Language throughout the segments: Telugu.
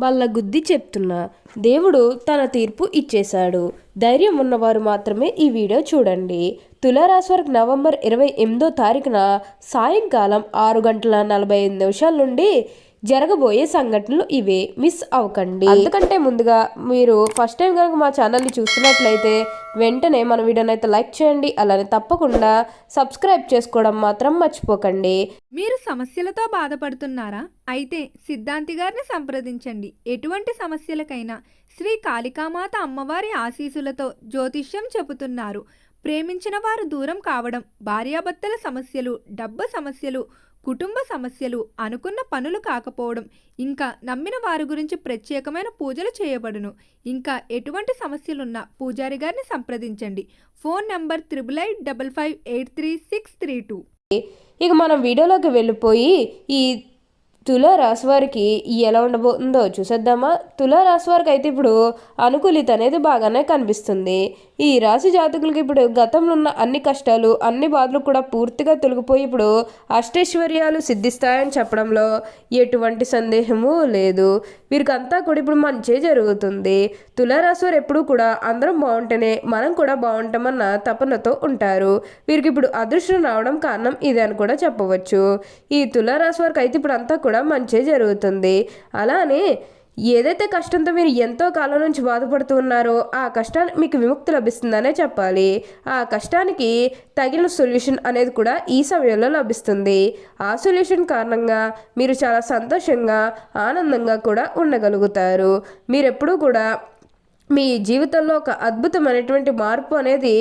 వాళ్ళ గుద్ది చెప్తున్నా. దేవుడు తన తీర్పు ఇచ్చేశాడు. ధైర్యం ఉన్నవారు మాత్రమే ఈ వీడియో చూడండి. తులారాశి వారికి నవంబర్ ఇరవై ఎనిమిదో తారీఖున సాయంకాలం ఆరు గంటల నలభై ఐదు నిమిషాల నుండి జరగబోయే సంఘటనలు ఇవే. మిస్ అవ్వకండి. అందుకంటే ముందుగా మీరు ఫస్ట్ టైం కనుక మా ఛానల్ని చూస్తున్నట్లయితే వెంటనే మన వీడియోని అయితే లైక్ చేయండి. అలానే తప్పకుండా సబ్స్క్రైబ్ చేసుకోవడం మాత్రం మర్చిపోకండి. మీరు సమస్యలతో బాధపడుతున్నారా? అయితే సిద్ధాంతి గారిని సంప్రదించండి. ఎటువంటి సమస్యలకైనా శ్రీ కాళికామాత అమ్మవారి ఆశీసులతో జ్యోతిష్యం చెబుతున్నారు. ప్రేమించిన వారు దూరం కావడం భార్యాభర్తల సమస్యలు డబ్బు సమస్యలు కుటుంబ సమస్యలు అనుకున్న పనులు కాకపోవడం ఇంకా నమ్మిన వారి గురించి ప్రత్యేకమైన పూజలు చేయబడును. ఇంకా ఎటువంటి సమస్యలున్నా పూజారి గారిని సంప్రదించండి. Phone number triple eight double five eight three six three two. ఇక మనం వీడియోలోకి వెళ్ళిపోయి ఈ తులా రాశి వారికి ఎలా ఉండబోతుందో చూసేద్దామా? తులా రాశి వారికి అయితే ఇప్పుడు అనుకూలిత అనేది బాగానే కనిపిస్తుంది. ఈ రాశి జాతకులకి ఇప్పుడు గతంలో ఉన్న అన్ని కష్టాలు అన్ని బాధలు కూడా పూర్తిగా తొలగిపోయి ఇప్పుడు అష్టైశ్వర్యాలు సిద్ధిస్తాయని చెప్పడంలో ఎటువంటి సందేహము లేదు. వీరికంతా కూడా ఇప్పుడు మంచే జరుగుతుంది. తులారాశి వారు ఎప్పుడూ కూడా అందరం బాగుంటేనే మనం కూడా బాగుంటామన్న తపనతో ఉంటారు. వీరికి ఇప్పుడు అదృష్టం రావడం కారణం ఇదే అని కూడా చెప్పవచ్చు. ఈ తులారాశి వారికి అయితే ఇప్పుడు అంతా కూడా మంచే జరుగుతుంది. అలానే ఏదైతే కష్టంతో మీరు ఎంతో కాలం నుంచి బాధపడుతూ ఉన్నారో ఆ కష్టానికి మీకు విముక్తి లభిస్తుందనే చెప్పాలి. ఆ కష్టానికి తగిన సొల్యూషన్ అనేది కూడా ఈ సమయంలో లభిస్తుంది. ఆ సొల్యూషన్ కారణంగా మీరు చాలా సంతోషంగా ఆనందంగా కూడా ఉండగలుగుతారు. మీరెప్పుడూ కూడా మీ జీవితంలో ఒక అద్భుతమైనటువంటి మార్పు అనేది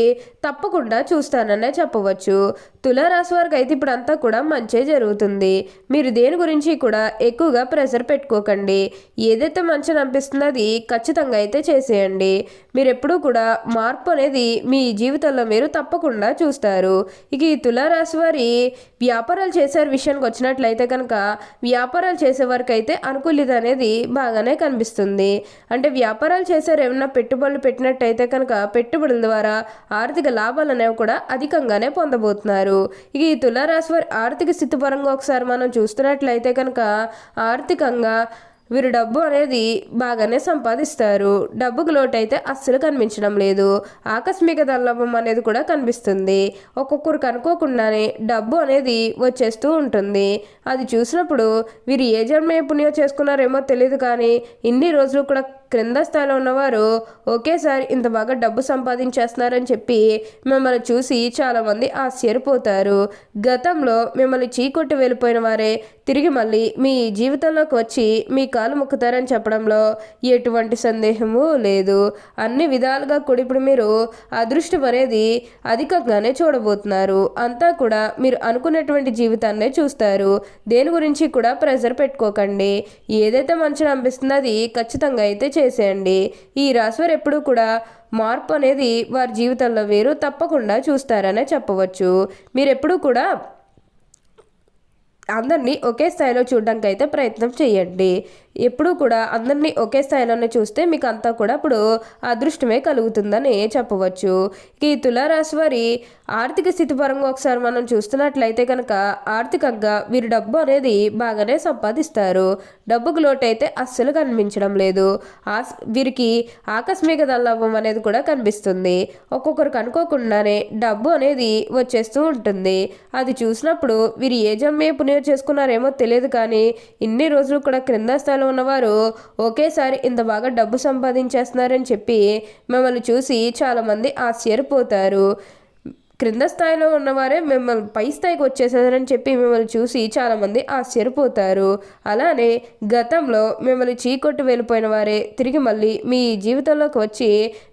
తప్పకుండా చూస్తాననే చెప్పవచ్చు. తులారాశి వారికి అయితే ఇప్పుడు అంతా కూడా మంచే జరుగుతుంది. మీరు దేని గురించి కూడా ఎక్కువగా ప్రెషర్ పెట్టుకోకండి. ఏదైతే మంచిని అనిపిస్తుందో అది ఖచ్చితంగా అయితే చేసేయండి. మీరు ఎప్పుడూ కూడా మార్పు అనేది మీ జీవితంలో మీరు తప్పకుండా చూస్తారు. ఇక ఈ తులారాశి వారి వ్యాపారాలు చేసే విషయానికి వచ్చినట్లయితే కనుక వ్యాపారాలు చేసే వారికి అయితే అనుకూలిత అనేది బాగానే కనిపిస్తుంది. అంటే వ్యాపారాలు చేసారు ఏమన్నా పెట్టుబడులు పెట్టినట్టయితే కనుక పెట్టుబడుల ద్వారా ఆర్థిక లాభాలు అనేవి కూడా అధికంగానే పొందబోతున్నారు. ఇక ఈ తులారాశి వారి ఆర్థిక స్థితి పరంగా ఒకసారి మనం చూస్తున్నట్లయితే కనుక ఆర్థికంగా వీరు డబ్బు అనేది బాగానే సంపాదిస్తారు. డబ్బుకు లోటు అయితే అస్సలు కనిపించడం లేదు. ఆకస్మిక దల్లభం అనేది కూడా కనిపిస్తుంది. ఒక్కొక్కరికి అనుకోకుండానే డబ్బు అనేది వచ్చేస్తూ ఉంటుంది. అది చూసినప్పుడు వీరు ఏ జన్మ పుణ్యం చేసుకున్నారేమో తెలియదు కానీ ఇన్ని రోజులు కూడా క్రింద స్థాయిలో ఉన్నవారు ఒకేసారి ఇంత బాగా డబ్బు సంపాదించేస్తున్నారని చెప్పి మిమ్మల్ని చూసి చాలామంది ఆశ్చర్యపోతారు. గతంలో మిమ్మల్ని చీకొట్టి వెళ్ళిపోయిన వారే తిరిగి మళ్ళీ మీ జీవితంలోకి వచ్చి మీ కాలు మొక్కుతారని చెప్పడంలో ఎటువంటి సందేహము లేదు. అన్ని విధాలుగా కూడా ఇప్పుడు మీరు అదృష్టం అనేది అధికంగానే చూడబోతున్నారు. అంతా కూడా మీరు అనుకున్నటువంటి జీవితాన్నే చూస్తారు. దేని గురించి కూడా ప్రెజర్ పెట్టుకోకండి. ఏదైతే మంచిగా అనిపిస్తుందో అది ఖచ్చితంగా అయితే చేసేయండి. ఈ రాశివారు ఎప్పుడూ కూడా మార్పు అనేది వారి జీవితంలో వేరు. తప్పకుండా చూస్తారనే చెప్పవచ్చు. మీరు ఎప్పుడూ కూడా అందరినీ ఒకే స్థాయిలో చూడడానికి అయితే ప్రయత్నం చేయండి ఎప్పుడూ కూడా అందరినీ ఒకే స్థాయిలోనే చూస్తే మీకు అంతా కూడా ఇప్పుడు అదృష్టమే కలుగుతుందని చెప్పవచ్చు. ఈ తులారాశి వారి ఆర్థిక స్థితి పరంగా ఒకసారి మనం చూస్తున్నట్లయితే కనుక ఆర్థికంగా వీరు డబ్బు అనేది బాగానే సంపాదిస్తారు. డబ్బుకు లోటు అయితే అస్సలు కనిపించడం లేదు. ఆస్ వీరికి ఆకస్మిక దల్లభం అనేది కూడా కనిపిస్తుంది. ఒక్కొక్కరికి అనుకోకుండానే డబ్బు అనేది వచ్చేస్తూ ఉంటుంది. అది చూసినప్పుడు వీరు ఏ జమ్మే పుణ్యం చేసుకున్నారేమో తెలియదు కానీ ఇన్ని రోజులు కూడా క్రింద స్థాయిలో ఉన్నవారు ఒకేసారి ఇంత బాగా డబ్బు సంపాదించేస్తున్నారని చెప్పి మిమ్మల్ని చూసి చాలామంది ఆశ్చర్యపోతారు. క్రింద స్థాయిలో ఉన్నవారే మిమ్మల్ని పై స్థాయికి వచ్చేసారని చెప్పి మిమ్మల్ని చూసి చాలామంది ఆశ్చర్యపోతారు. అలానే గతంలో మిమ్మల్ని చీకొట్టు వెళ్ళిపోయిన వారే తిరిగి మళ్ళీ మీ జీవితంలోకి వచ్చి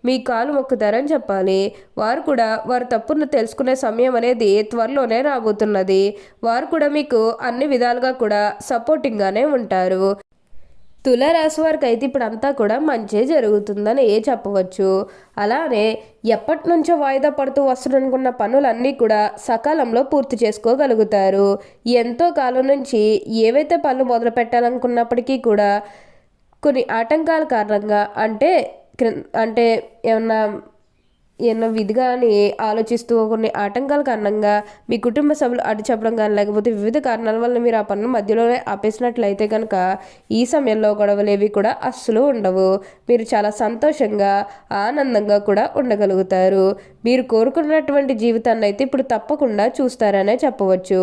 మీ కాలు మొక్కుతారని చెప్పాలి. వారు కూడా వారు తప్పును తెలుసుకునే సమయం అనేది త్వరలోనే రాబోతున్నది. వారు కూడా మీకు అన్ని విధాలుగా కూడా సపోర్టింగ్గానే ఉంటారు. తులారాశి వారికి అయితే ఇప్పుడు అంతా కూడా మంచి జరుగుతుందని ఏ చెప్పవచ్చు. అలానే ఎప్పటి నుంచో వాయిదా పడుతూ వస్తున్ననుకున్న పనులన్నీ కూడా సకాలంలో పూర్తి చేసుకోగలుగుతారు. ఎంతో కాలం నుంచి ఏవైతే పనులు మొదలు పెట్టాలనుకున్నప్పటికీ కూడా కొన్ని ఆటంకాల కారణంగా అంటే అంటే ఏమన్నా ఎన్నో విధిగా అని ఆలోచిస్తూ కొన్ని ఆటంకాల కారణంగా మీ కుటుంబ సభ్యులు అడ్డు చెప్పడం కానీ లేకపోతే వివిధ కారణాల వల్ల మీరు ఆ పనులు మధ్యలోనే ఆపేసినట్లయితే కనుక ఈ సమయంలో గొడవలు ఏవి కూడా అస్సలు ఉండవు. మీరు చాలా సంతోషంగా ఆనందంగా కూడా ఉండగలుగుతారు. మీరు కోరుకున్నటువంటి జీవితాన్ని అయితే ఇప్పుడు తప్పకుండా చూస్తారనే చెప్పవచ్చు.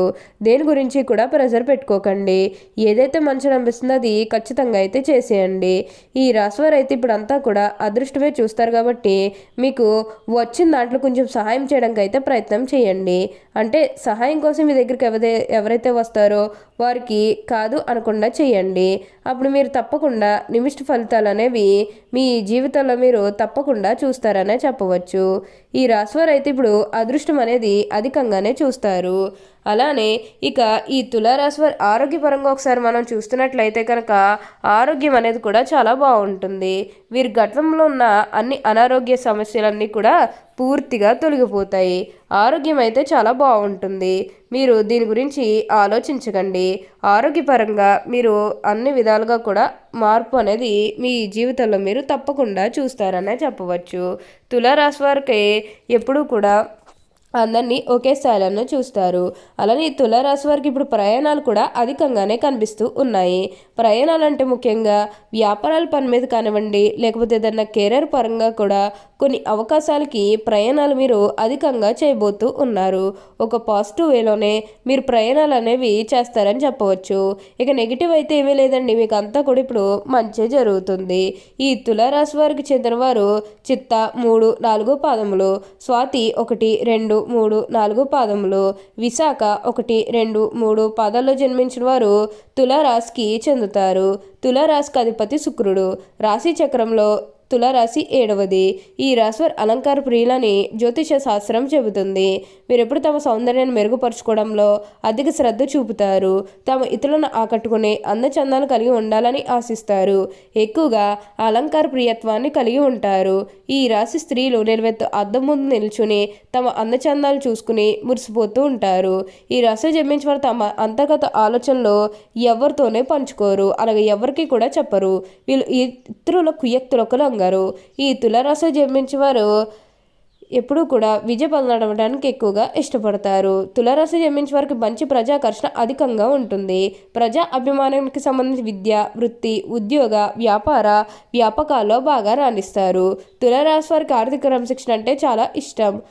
దేని గురించి కూడా ప్రెజర్ పెట్టుకోకండి. ఏదైతే మంచి అనిపిస్తుందో అది ఖచ్చితంగా అయితే చేసేయండి. ఈ రాశివారు అయితే ఇప్పుడు అంతా కూడా అదృష్టమే చూస్తారు కాబట్టి మీకు వచ్చిన దాంట్లో కొంచెం సహాయం చేయడానికి అయితే ప్రయత్నం చేయండి. అంటే సహాయం కోసం మీ దగ్గరికి ఎవరైతే ఎవరైతే వస్తారో వారికి కాదు అనకుండా చేయండి. అప్పుడు మీరు తప్పకుండా నిమిష్ట ఫలితాలు అనేవి మీ జీవితంలో మీరు తప్పకుండా చూస్తారనే చెప్పవచ్చు. ఈ రాశివారు అయితే ఇప్పుడు అదృష్టం అనేది అధికంగానే చూస్తారు. అలానే ఇక ఈ తులారాశి వారి ఆరోగ్యపరంగా ఒకసారి మనం చూస్తున్నట్లయితే కనుక ఆరోగ్యం అనేది కూడా చాలా బాగుంటుంది. వీరి గతంలో ఉన్న అన్ని అనారోగ్య సమస్యలన్నీ కూడా పూర్తిగా తొలగిపోతాయి. ఆరోగ్యం అయితే చాలా బాగుంటుంది. మీరు దీని గురించి ఆలోచించకండి. ఆరోగ్యపరంగా మీరు అన్ని విధాలుగా కూడా మార్పు అనేది మీ జీవితంలో మీరు తప్పకుండా చూస్తారనే చెప్పవచ్చు. తులారాశి వారికి ఎప్పుడూ కూడా అందరినీ ఒకే స్థాయిలో చూస్తారు. అలానే తులారాశి వారికి ఇప్పుడు ప్రయాణాలు కూడా అధికంగానే కనిపిస్తూ ఉన్నాయి. ప్రయాణాలు అంటే ముఖ్యంగా వ్యాపారాల పని మీద కానివ్వండి లేకపోతే ఏదైనా కెరీర్ పరంగా కూడా కొన్ని అవకాశాలకి ప్రయాణాలు మీరు అధికంగా చేయబోతూ ఉన్నారు. ఒక పాజిటివ్ వేలోనే మీరు ప్రయాణాలు అనేవి చేస్తారని చెప్పవచ్చు. ఇక నెగిటివ్ అయితే ఏమీ లేదండి. మీకు అంతా కూడా ఇప్పుడు మంచి జరుగుతుంది. ఈ తులారాశి వారికి చెందిన వారు చిత్త మూడు నాలుగు పాదములు స్వాతి ఒకటి రెండు మూడు నాలుగు పాదములు విశాఖ ఒకటి రెండు మూడు పాదాల్లో జన్మించిన వారు తులారాశికి చెందుతారు. తులారాశికి అధిపతి శుక్రుడు. రాశి చక్రంలో తులారాశి ఏడవది. ఈ రాశివారి అలంకార ప్రియులని జ్యోతిష శాస్త్రం చెబుతుంది. వీరెప్పుడు తమ సౌందర్యాన్ని మెరుగుపరచుకోవడంలో అధిక శ్రద్ధ చూపుతారు. తమ ఇతరులను ఆకట్టుకునే అందచందాలు కలిగి ఉండాలని ఆశిస్తారు. ఎక్కువగా అలంకార ప్రియత్వాన్ని కలిగి ఉంటారు. ఈ రాశి స్త్రీలు నిలవెత్తు అద్దం ముందు నిల్చుని తమ అందచందాలు చూసుకుని మురిసిపోతూ ఉంటారు. ఈ రాశి జన్మించిన వారు తమ అంతర్గత ఆలోచనలు ఎవరితోనే పంచుకోరు. అలాగే ఎవరికి కూడా చెప్పరు. వీళ్ళు ఇతరుల కుయక్తులకు గారు ఈ తులరాశి జన్మించిన వారు ఎప్పుడూ కూడా విజయ పొందడానికి ఎక్కువగా ఇష్టపడతారు. తులరాశి జన్మించే వారికి మంచి ప్రజాకర్షణ అధికంగా ఉంటుంది. ప్రజా అభిమానానికి సంబంధించి విద్య వృత్తి ఉద్యోగ వ్యాపార వ్యాపకాల్లో బాగా రాణిస్తారు. తులరాశి వారికి ఆర్థిక క్రమశిక్షణ అంటే చాలా ఇష్టం.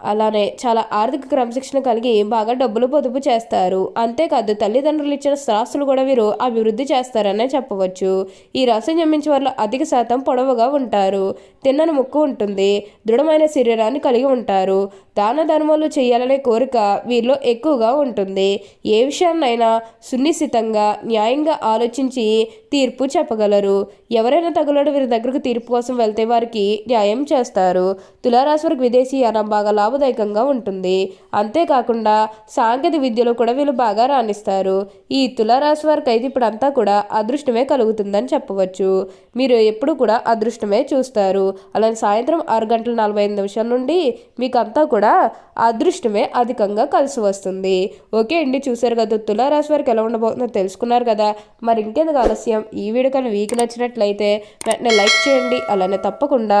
అలానే చాలా ఆర్థిక క్రమశిక్షణ కలిగి బాగా డబ్బులు పొదుపు చేస్తారు. అంతేకాదు తల్లిదండ్రులు ఇచ్చిన స్థాస్తులు కూడా వీరు అభివృద్ధి చేస్తారనే చెప్పవచ్చు. ఈ రాశి జన్మించే వారిలో అధిక శాతం పొడవుగా ఉంటారు. తిన్నని ముక్కు ఉంటుంది. దృఢమైన శరీరాన్ని కలిగి ఉంటారు. దాన ధర్మాలు చేయాలనే కోరిక వీరిలో ఎక్కువగా ఉంటుంది. ఏ విషయాన్నైనా సునిశ్చితంగా న్యాయంగా ఆలోచించి తీర్పు చెప్పగలరు. ఎవరైనా తగులడు వీరి దగ్గరకు తీర్పు కోసం వెళ్తే వారికి న్యాయం చేస్తారు. తులారాశి వారికి విదేశీ యానం బాగా లాభదాయకంగా ఉంటుంది. అంతేకాకుండా సాంకేతిక విద్యలో కూడా వీళ్ళు బాగా రాణిస్తారు. ఈ తులారాశి వారికి అయితే ఇప్పుడు అంతా కూడా అదృష్టమే కలుగుతుందని చెప్పవచ్చు. మీరు ఎప్పుడు కూడా అదృష్టమే చూస్తారు. అలానే సాయంత్రం ఆరు గంటల నలభై ఐదు నిమిషాల నుండి మీకు అంతా కూడా అదృష్టమే అధికంగా కలిసి వస్తుంది. ఓకే అండి చూశారు కదా తులారాశి వారికి ఎలా ఉండబోతుందో తెలుసుకున్నారు కదా. మరి ఇంకెందుకు ఆలస్యం? ఈ వీడియో కానీ వీక్ నచ్చినట్లయితే వెంటనే లైక్ చేయండి. అలానే తప్పకుండా